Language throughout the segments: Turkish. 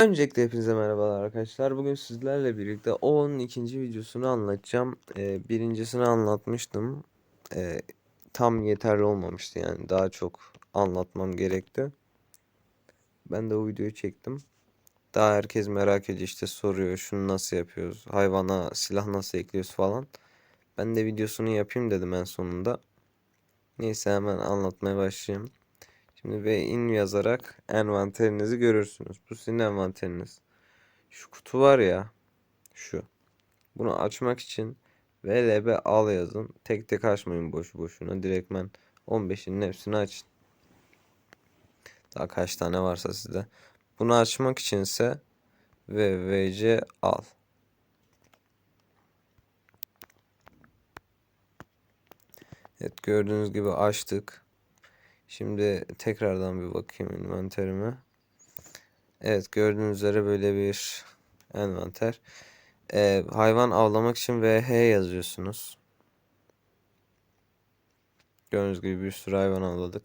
Öncelikle hepinize merhabalar arkadaşlar. Bugün sizlerle birlikte OO'nun ikinci videosunu anlatacağım. Ee, birincisini anlatmıştım. Ee, tam yeterli olmamıştı yani. Daha çok anlatmam gerekti. Ben de o videoyu çektim. Daha herkes merak ediyor işte soruyor şunu nasıl yapıyoruz, hayvana silah nasıl ekliyoruz falan. Ben de videosunu yapayım dedim en sonunda. Neyse hemen anlatmaya başlayayım. Şimdi ve in yazarak envanterinizi görürsünüz. Bu sizin envanteriniz. Şu kutu var ya. Şu. Bunu açmak için VLB al yazın. Tek tek açmayın boşu boşuna. Direktmen 15'inin hepsini açın. Daha kaç tane varsa sizde. Bunu açmak içinse VVC al. Evet gördüğünüz gibi açtık. Şimdi tekrardan bir bakayım envanterime. Evet gördüğünüz üzere böyle bir envanter. Ee, hayvan avlamak için VH yazıyorsunuz. Gördüğünüz gibi bir sürü hayvan avladık.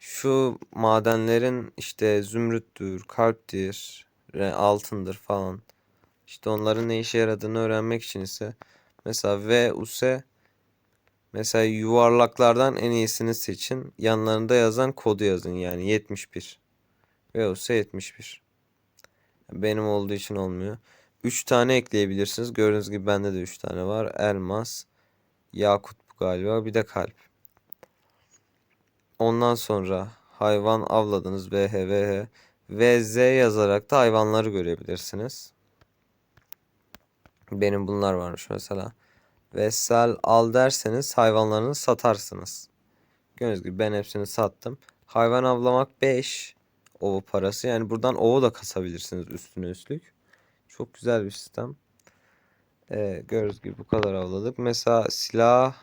Şu madenlerin işte zümrüttür, kalptir, altındır falan. İşte onların ne işe yaradığını öğrenmek için ise mesela V, use Mesela yuvarlaklardan en iyisini seçin. Yanlarında yazan kodu yazın yani 71. Ve olsa 71. Benim olduğu için olmuyor. 3 tane ekleyebilirsiniz. Gördüğünüz gibi bende de 3 tane var. Elmas, yakut galiba bir de kalp. Ondan sonra hayvan avladınız VH VH ve Z yazarak da hayvanları görebilirsiniz. Benim bunlar varmış mesela ve sel al derseniz hayvanlarını satarsınız. Gördüğünüz gibi ben hepsini sattım. Hayvan avlamak 5 ovo parası. Yani buradan ovo da kasabilirsiniz üstüne üstlük. Çok güzel bir sistem. Ee, gördüğünüz gibi bu kadar avladık. Mesela silah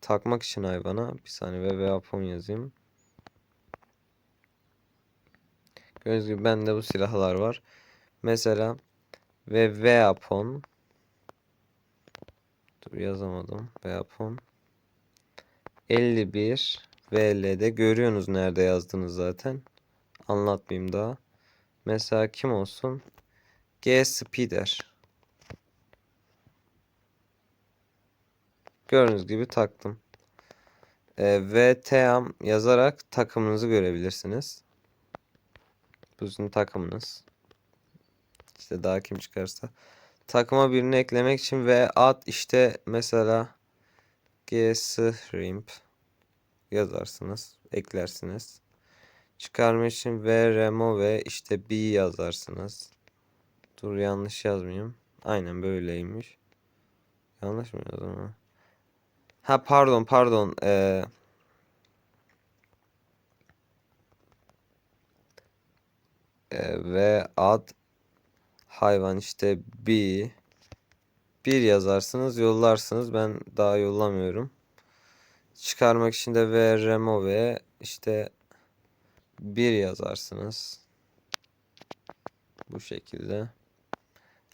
takmak için hayvana bir saniye ve weapon yazayım. Gördüğünüz gibi bende bu silahlar var. Mesela ve weapon Dur yazamadım. Weapon. 51 VL'de görüyorsunuz nerede yazdığını zaten. Anlatmayayım daha. Mesela kim olsun? G Speeder. Gördüğünüz gibi taktım. E, ve TEAM yazarak takımınızı görebilirsiniz. Bu sizin takımınız. İşte daha kim çıkarsa takıma birini eklemek için ve ad işte mesela gsrimp yazarsınız, eklersiniz. Çıkarma için v remove işte b yazarsınız. Dur yanlış yazmayayım. Aynen böyleymiş. Yanlış mı yazdım? Ha pardon pardon. Ee, e, ve ad hayvan işte bir bir yazarsınız yollarsınız. Ben daha yollamıyorum. Çıkarmak için de v remove işte bir yazarsınız. Bu şekilde.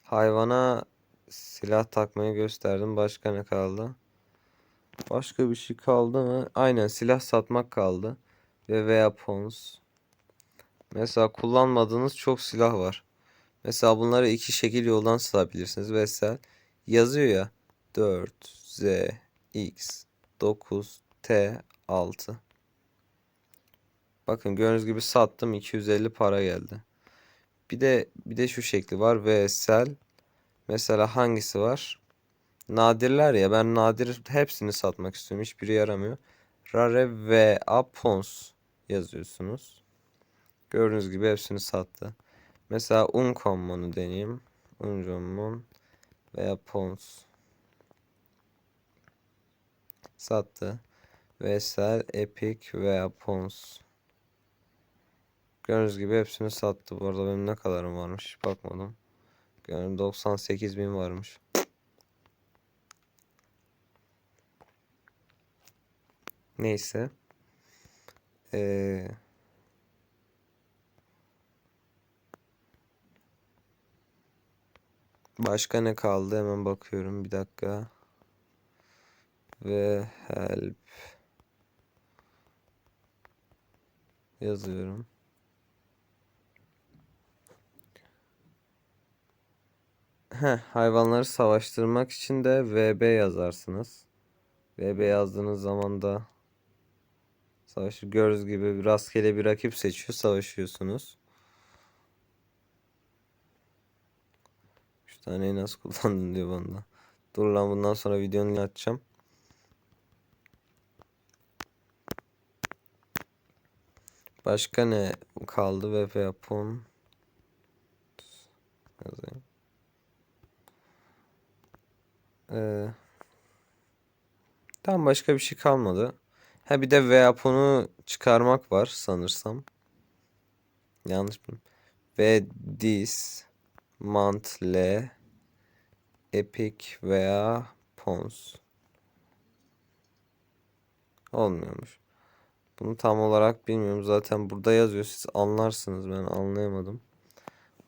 Hayvana silah takmayı gösterdim. Başka ne kaldı? Başka bir şey kaldı mı? Aynen silah satmak kaldı. Ve weapons mesela kullanmadığınız çok silah var Mesela bunları iki şekil yoldan sığabilirsiniz. Mesela yazıyor ya 4 Z X 9 T 6. Bakın gördüğünüz gibi sattım 250 para geldi. Bir de bir de şu şekli var VSL. Mesela hangisi var? Nadirler ya ben nadir hepsini satmak istiyorum. Hiçbiri yaramıyor. Rare ve Apons yazıyorsunuz. Gördüğünüz gibi hepsini sattı. Mesela Uncommon'u deneyeyim. Uncommon veya Pons. Sattı. Vesel, Epic veya Pons. Gördüğünüz gibi hepsini sattı. Bu arada benim ne kadarım varmış bakmadım. Gördüm 98 bin varmış. Neyse. Eee Başka ne kaldı? Hemen bakıyorum. Bir dakika. Ve help yazıyorum. heh, hayvanları savaştırmak için de VB yazarsınız. VB yazdığınız zaman da savaşı gördüğünüz gibi rastgele bir rakip seçiyor, savaşıyorsunuz. Üç taneyi nasıl kullandın diyor bana. Dur lan bundan sonra videonu açacağım. Başka ne kaldı? VP yapon. Yazayım. Ee, tamam başka bir şey kalmadı. Ha bir de Veapon'u çıkarmak var sanırsam. Yanlış mı? Ve this monthly epic veya pons. Olmuyormuş. Bunu tam olarak bilmiyorum. Zaten burada yazıyor. Siz anlarsınız. Ben anlayamadım.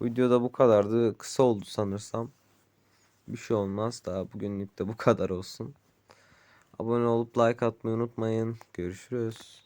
Bu videoda bu kadardı. Kısa oldu sanırsam. Bir şey olmaz. Daha bugünlük de bu kadar olsun. Abone olup like atmayı unutmayın. Görüşürüz.